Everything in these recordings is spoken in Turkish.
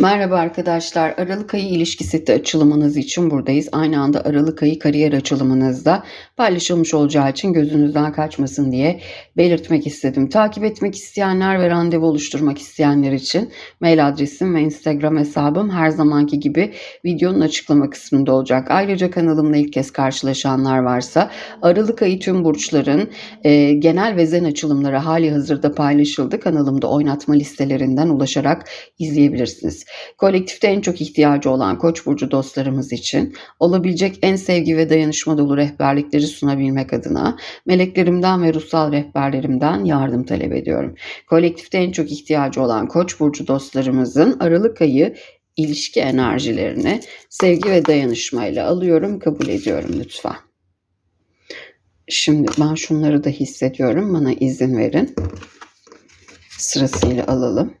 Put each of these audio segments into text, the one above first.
Merhaba arkadaşlar. Aralık ayı ilişki seti açılımınız için buradayız. Aynı anda Aralık ayı kariyer açılımınızda paylaşılmış olacağı için gözünüzden kaçmasın diye belirtmek istedim. Takip etmek isteyenler ve randevu oluşturmak isteyenler için mail adresim ve Instagram hesabım her zamanki gibi videonun açıklama kısmında olacak. Ayrıca kanalımla ilk kez karşılaşanlar varsa Aralık ayı tüm burçların e, genel ve zen açılımları hali hazırda paylaşıldı. Kanalımda oynatma listelerinden ulaşarak izleyebilirsiniz. Kolektifte en çok ihtiyacı olan Koç burcu dostlarımız için olabilecek en sevgi ve dayanışma dolu rehberlikleri sunabilmek adına meleklerimden ve ruhsal rehberlerimden yardım talep ediyorum. Kolektifte en çok ihtiyacı olan Koç burcu dostlarımızın Aralık ayı ilişki enerjilerini sevgi ve dayanışmayla alıyorum, kabul ediyorum lütfen. Şimdi ben şunları da hissediyorum. Bana izin verin. Sırasıyla alalım.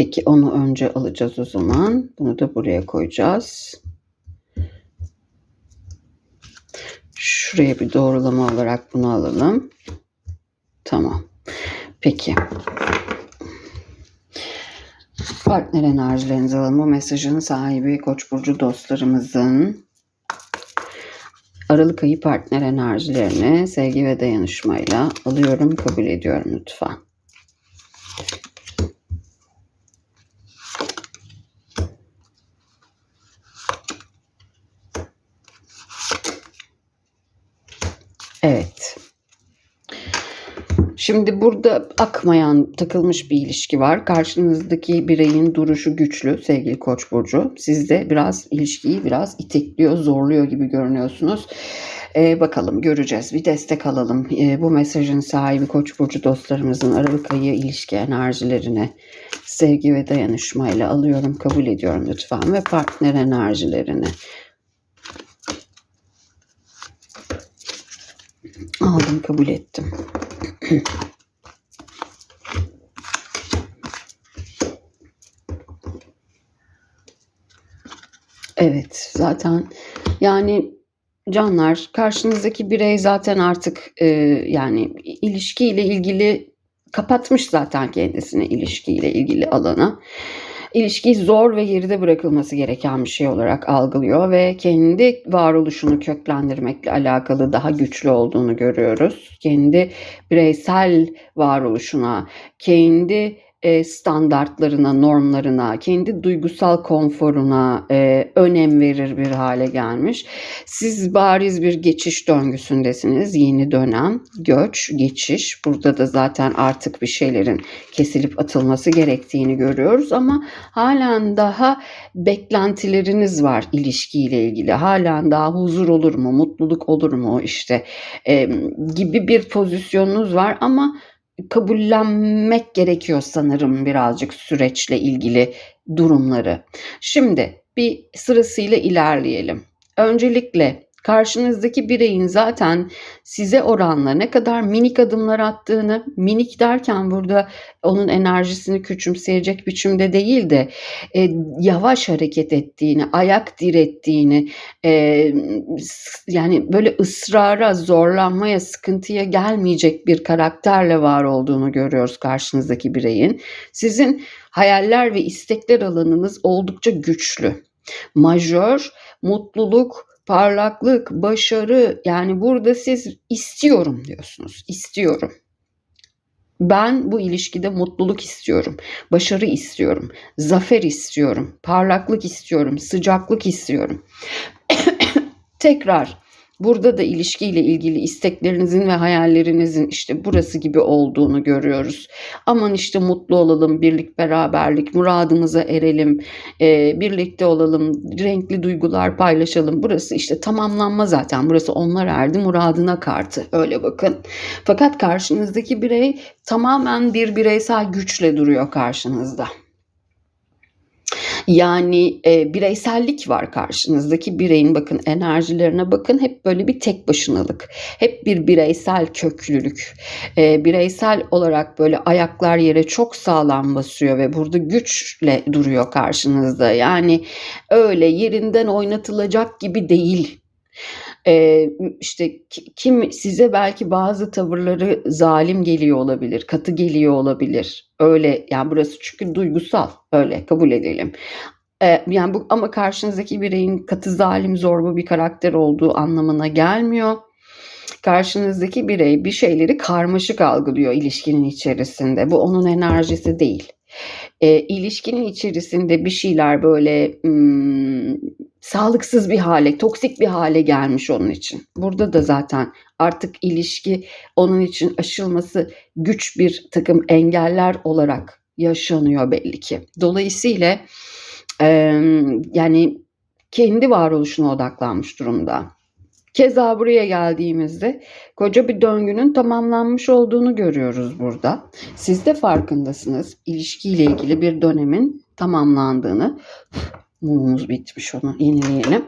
Peki onu önce alacağız o zaman. Bunu da buraya koyacağız. Şuraya bir doğrulama olarak bunu alalım. Tamam. Peki. Partner enerjilerinizi alalım. Bu mesajın sahibi Koç burcu dostlarımızın Aralık ayı partner enerjilerini sevgi ve dayanışmayla alıyorum, kabul ediyorum lütfen. Evet. Şimdi burada akmayan, takılmış bir ilişki var. Karşınızdaki bireyin duruşu güçlü sevgili Koç burcu. Siz de biraz ilişkiyi biraz itekliyor, zorluyor gibi görünüyorsunuz. Ee, bakalım göreceğiz. Bir destek alalım. Ee, bu mesajın sahibi Koç burcu dostlarımızın Aralık ayı ilişki enerjilerini sevgi ve dayanışmayla alıyorum, kabul ediyorum lütfen ve partner enerjilerini Aldım kabul ettim. evet zaten yani canlar karşınızdaki birey zaten artık e, yani ilişkiyle ilgili kapatmış zaten kendisine ilişkiyle ilgili alanı ilişkiyi zor ve geride bırakılması gereken bir şey olarak algılıyor ve kendi varoluşunu köklendirmekle alakalı daha güçlü olduğunu görüyoruz. Kendi bireysel varoluşuna, kendi standartlarına, normlarına, kendi duygusal konforuna e, önem verir bir hale gelmiş. Siz bariz bir geçiş döngüsündesiniz. Yeni dönem, göç, geçiş. Burada da zaten artık bir şeylerin kesilip atılması gerektiğini görüyoruz ama halen daha beklentileriniz var ilişkiyle ilgili. Halen daha huzur olur mu, mutluluk olur mu işte e, gibi bir pozisyonunuz var ama kabullenmek gerekiyor sanırım birazcık süreçle ilgili durumları. Şimdi bir sırasıyla ilerleyelim. Öncelikle karşınızdaki bireyin zaten size oranla ne kadar minik adımlar attığını, minik derken burada onun enerjisini küçümseyecek biçimde değil de e, yavaş hareket ettiğini, ayak direttiğini, e, yani böyle ısrara, zorlanmaya, sıkıntıya gelmeyecek bir karakterle var olduğunu görüyoruz karşınızdaki bireyin. Sizin hayaller ve istekler alanınız oldukça güçlü. Majör, mutluluk, parlaklık, başarı yani burada siz istiyorum diyorsunuz. İstiyorum. Ben bu ilişkide mutluluk istiyorum, başarı istiyorum, zafer istiyorum, parlaklık istiyorum, sıcaklık istiyorum. Tekrar Burada da ilişkiyle ilgili isteklerinizin ve hayallerinizin işte burası gibi olduğunu görüyoruz. Aman işte mutlu olalım, birlik beraberlik, muradımıza erelim, e, birlikte olalım, renkli duygular paylaşalım. Burası işte tamamlanma zaten. Burası onlar erdi muradına kartı. Öyle bakın. Fakat karşınızdaki birey tamamen bir bireysel güçle duruyor karşınızda. Yani e, bireysellik var karşınızdaki bireyin bakın enerjilerine bakın hep böyle bir tek başınalık. Hep bir bireysel köklülük. E, bireysel olarak böyle ayaklar yere çok sağlam basıyor ve burada güçle duruyor karşınızda. Yani öyle yerinden oynatılacak gibi değil Eee, işte ki kim size belki bazı tavırları zalim geliyor olabilir, katı geliyor olabilir. Öyle, yani burası çünkü duygusal, öyle kabul edelim. Eee, yani bu ama karşınızdaki bireyin katı, zalim, zorba bir karakter olduğu anlamına gelmiyor. Karşınızdaki birey bir şeyleri karmaşık algılıyor ilişkinin içerisinde. Bu onun enerjisi değil. Eee, ilişkinin içerisinde bir şeyler böyle, ımm, sağlıksız bir hale, toksik bir hale gelmiş onun için. Burada da zaten artık ilişki onun için aşılması güç bir takım engeller olarak yaşanıyor belli ki. Dolayısıyla, emm, yani kendi varoluşuna odaklanmış durumda. Keza buraya geldiğimizde koca bir döngünün tamamlanmış olduğunu görüyoruz burada. Siz de farkındasınız ilişkiyle ilgili bir dönemin tamamlandığını. Mumumuz bitmiş onu yenileyelim.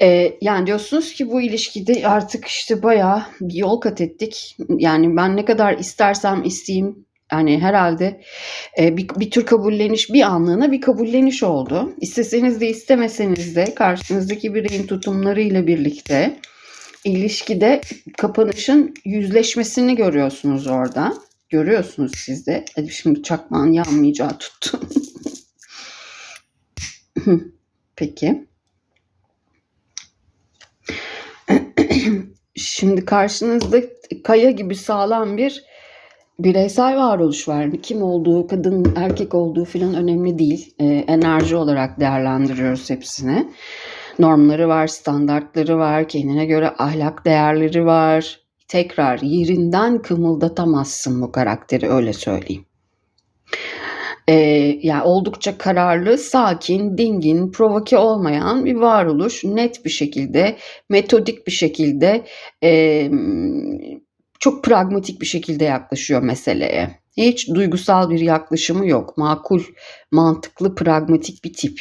Eee, yani diyorsunuz ki bu ilişkide artık işte bayağı bir yol kat ettik. Yani ben ne kadar istersem isteyeyim yani herhalde eee, bir, bir tür kabulleniş bir anlığına bir kabulleniş oldu. İsteseniz de istemeseniz de karşınızdaki bireyin tutumlarıyla birlikte ilişkide kapanışın yüzleşmesini görüyorsunuz orada. Görüyorsunuz siz de. Hadi şimdi çakmağın yanmayacağı tuttu. Peki. Şimdi karşınızda kaya gibi sağlam bir bireysel varoluş var. Kim olduğu, kadın, erkek olduğu filan önemli değil. Ee, enerji olarak değerlendiriyoruz hepsini. Normları var, standartları var, kendine göre ahlak değerleri var. Tekrar yerinden kımıldatamazsın bu karakteri öyle söyleyeyim. Ee, yani oldukça kararlı, sakin, dingin, provoke olmayan bir varoluş. Net bir şekilde, metodik bir şekilde, e, çok pragmatik bir şekilde yaklaşıyor meseleye. Hiç duygusal bir yaklaşımı yok. Makul, mantıklı, pragmatik bir tip.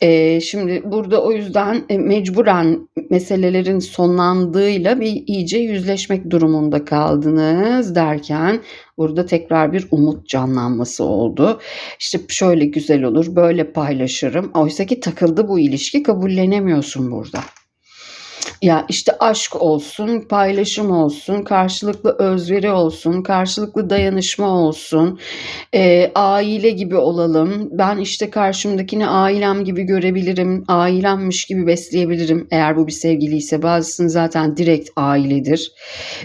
Ee, şimdi burada o yüzden e, mecburen meselelerin sonlandığıyla bir iyice yüzleşmek durumunda kaldınız derken burada tekrar bir umut canlanması oldu. İşte şöyle güzel olur, böyle paylaşırım. Oysa ki takıldı bu ilişki kabullenemiyorsun burada. Ya işte aşk olsun, paylaşım olsun, karşılıklı özveri olsun, karşılıklı dayanışma olsun, e, aile gibi olalım. Ben işte karşımdakini ailem gibi görebilirim, ailemmiş gibi besleyebilirim eğer bu bir sevgiliyse. Bazısının zaten direkt ailedir.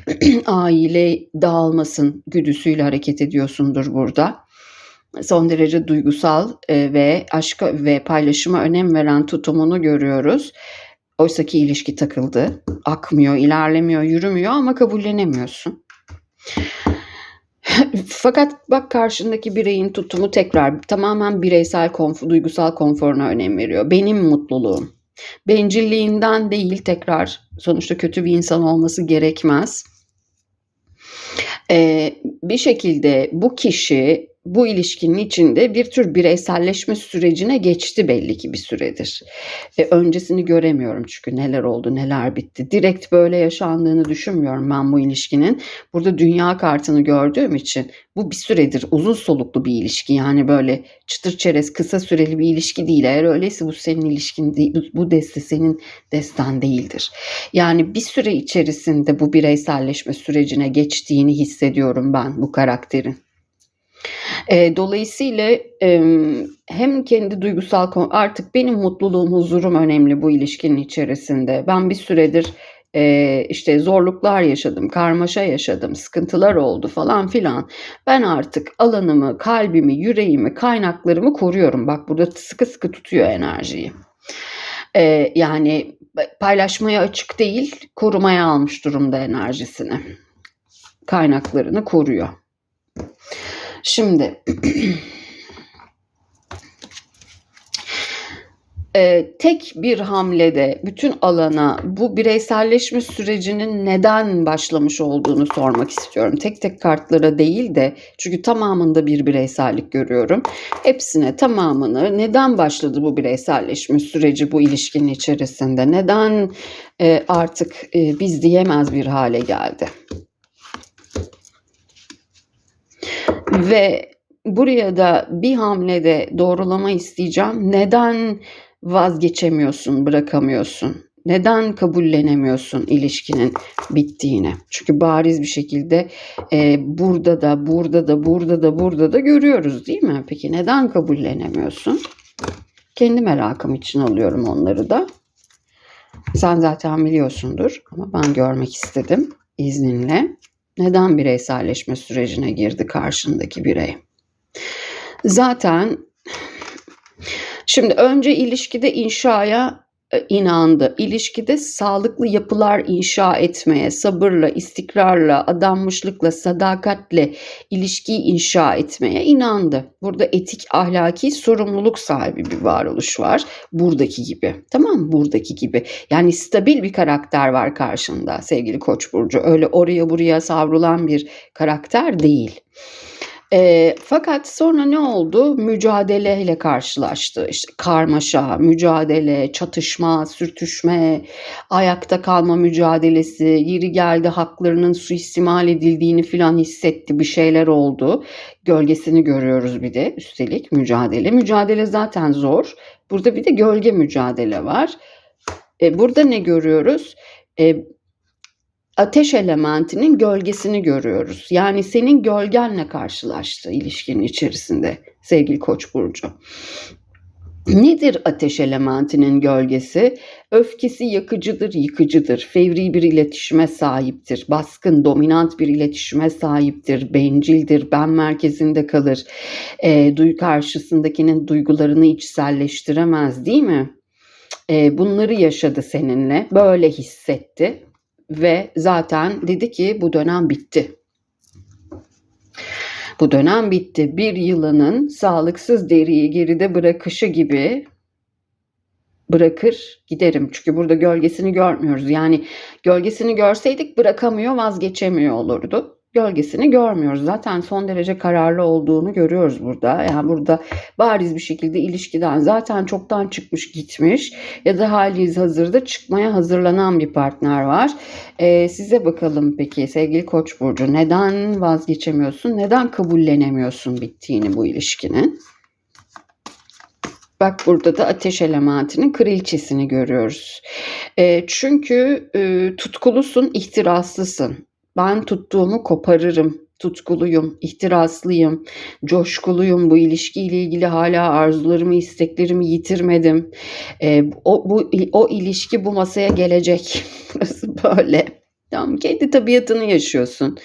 aile dağılmasın güdüsüyle hareket ediyorsundur burada son derece duygusal e, ve aşka ve paylaşıma önem veren tutumunu görüyoruz. Oysaki ilişki takıldı. Akmıyor, ilerlemiyor, yürümüyor ama kabullenemiyorsun. Fakat bak karşındaki bireyin tutumu tekrar tamamen bireysel konfor, duygusal konforuna önem veriyor. Benim mutluluğum. Bencilliğinden değil tekrar sonuçta kötü bir insan olması gerekmez. Ee, bir şekilde bu kişi bu ilişkinin içinde bir tür bireyselleşme sürecine geçti belli ki bir süredir. E, öncesini göremiyorum çünkü neler oldu neler bitti. Direkt böyle yaşandığını düşünmüyorum ben bu ilişkinin. Burada dünya kartını gördüğüm için bu bir süredir uzun soluklu bir ilişki. Yani böyle çıtır çerez kısa süreli bir ilişki değil. Eğer öyleyse bu senin ilişkin değil, bu deste senin desten değildir. Yani bir süre içerisinde bu bireyselleşme sürecine geçtiğini hissediyorum ben bu karakterin. E, dolayısıyla e, hem kendi duygusal artık benim mutluluğum, huzurum önemli bu ilişkinin içerisinde. Ben bir süredir e, işte zorluklar yaşadım, karmaşa yaşadım, sıkıntılar oldu falan filan. Ben artık alanımı, kalbimi, yüreğimi, kaynaklarımı koruyorum. Bak burada sıkı sıkı tutuyor enerjiyi. E, yani paylaşmaya açık değil, korumaya almış durumda enerjisini. Kaynaklarını koruyor. Şimdi e, tek bir hamlede bütün alana bu bireyselleşme sürecinin neden başlamış olduğunu sormak istiyorum. Tek tek kartlara değil de çünkü tamamında bir bireysellik görüyorum. Hepsine tamamını neden başladı bu bireyselleşme süreci bu ilişkinin içerisinde? Neden e, artık e, biz diyemez bir hale geldi? Ve buraya da bir hamlede doğrulama isteyeceğim. Neden vazgeçemiyorsun, bırakamıyorsun? Neden kabullenemiyorsun ilişkinin bittiğini? Çünkü bariz bir şekilde e, burada da, burada da, burada da, burada da görüyoruz değil mi? Peki neden kabullenemiyorsun? Kendi merakım için alıyorum onları da. Sen zaten biliyorsundur ama ben görmek istedim izninle. Neden bireyselleşme sürecine girdi karşındaki birey? Zaten şimdi önce ilişkide inşaya inandı. İlişkide sağlıklı yapılar inşa etmeye, sabırla, istikrarla, adanmışlıkla, sadakatle ilişkiyi inşa etmeye inandı. Burada etik, ahlaki sorumluluk sahibi bir varoluş var. Buradaki gibi. Tamam mı? Buradaki gibi. Yani stabil bir karakter var karşında sevgili Koç burcu. Öyle oraya buraya savrulan bir karakter değil. E, fakat sonra ne oldu? Mücadeleyle karşılaştı. İşte karmaşa, mücadele, çatışma, sürtüşme, ayakta kalma mücadelesi, yeri geldi haklarının suistimal edildiğini filan hissetti. Bir şeyler oldu. Gölgesini görüyoruz bir de üstelik mücadele. Mücadele zaten zor. Burada bir de gölge mücadele var. E, burada ne görüyoruz? E, ateş elementinin gölgesini görüyoruz. Yani senin gölgenle karşılaştı ilişkinin içerisinde sevgili Koç burcu. Nedir ateş elementinin gölgesi? Öfkesi yakıcıdır, yıkıcıdır. Fevri bir iletişime sahiptir. Baskın, dominant bir iletişime sahiptir. Bencildir, ben merkezinde kalır. E, duy karşısındakinin duygularını içselleştiremez değil mi? E, bunları yaşadı seninle. Böyle hissetti ve zaten dedi ki bu dönem bitti. Bu dönem bitti. Bir yılanın sağlıksız deriyi geride bırakışı gibi bırakır giderim. Çünkü burada gölgesini görmüyoruz. Yani gölgesini görseydik bırakamıyor, vazgeçemiyor olurdu gölgesini görmüyoruz. Zaten son derece kararlı olduğunu görüyoruz burada. Yani burada bariz bir şekilde ilişkiden zaten çoktan çıkmış gitmiş ya da haliyiz hazırda çıkmaya hazırlanan bir partner var. Ee, size bakalım peki sevgili Koç burcu neden vazgeçemiyorsun? Neden kabullenemiyorsun bittiğini bu ilişkinin? Bak burada da ateş elementinin kraliçesini görüyoruz. E, çünkü e, tutkulusun, ihtiraslısın. Ben tuttuğumu koparırım. Tutkuluyum, ihtiraslıyım, coşkuluyum. Bu ilişkiyle ilgili hala arzularımı, isteklerimi yitirmedim. Ee, o, bu, o ilişki bu masaya gelecek. böyle. Tamam, kendi tabiatını yaşıyorsun.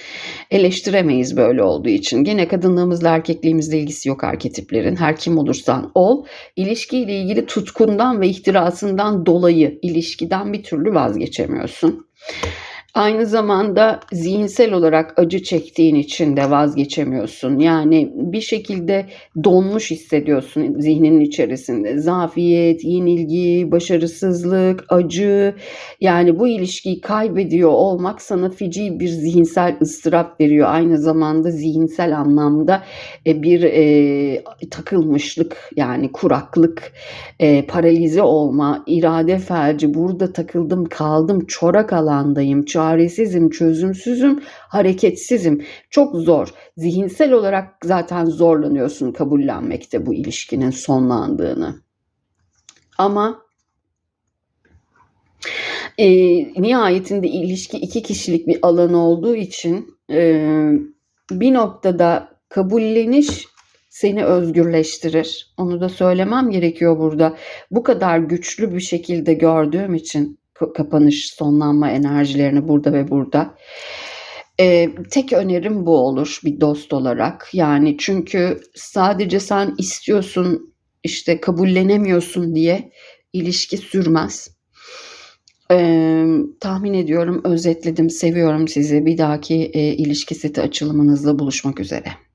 Eleştiremeyiz böyle olduğu için. Gene kadınlığımızla erkekliğimizle ilgisi yok arketiplerin. Her kim olursan ol. İlişkiyle ilgili tutkundan ve ihtirasından dolayı ilişkiden bir türlü vazgeçemiyorsun. Aynı zamanda zihinsel olarak acı çektiğin için de vazgeçemiyorsun. Yani bir şekilde donmuş hissediyorsun zihninin içerisinde. Zafiyet, yenilgi, başarısızlık, acı. Yani bu ilişkiyi kaybediyor olmak sana feci bir zihinsel ıstırap veriyor. Aynı zamanda zihinsel anlamda e, bir e, takılmışlık yani kuraklık, e, paralize olma, irade felci. Burada takıldım kaldım, çorak alandayım, çağ çaresizim, çözümsüzüm, hareketsizim. Çok zor. Zihinsel olarak zaten zorlanıyorsun kabullenmekte bu ilişkinin sonlandığını. Ama e, nihayetinde ilişki iki kişilik bir alan olduğu için e, bir noktada kabulleniş seni özgürleştirir. Onu da söylemem gerekiyor burada. Bu kadar güçlü bir şekilde gördüğüm için kapanış, sonlanma enerjilerini burada ve burada. Ee, tek önerim bu olur bir dost olarak. Yani çünkü sadece sen istiyorsun işte kabullenemiyorsun diye ilişki sürmez. Ee, tahmin ediyorum özetledim. Seviyorum sizi. Bir dahaki e, ilişki seti açılımınızla buluşmak üzere.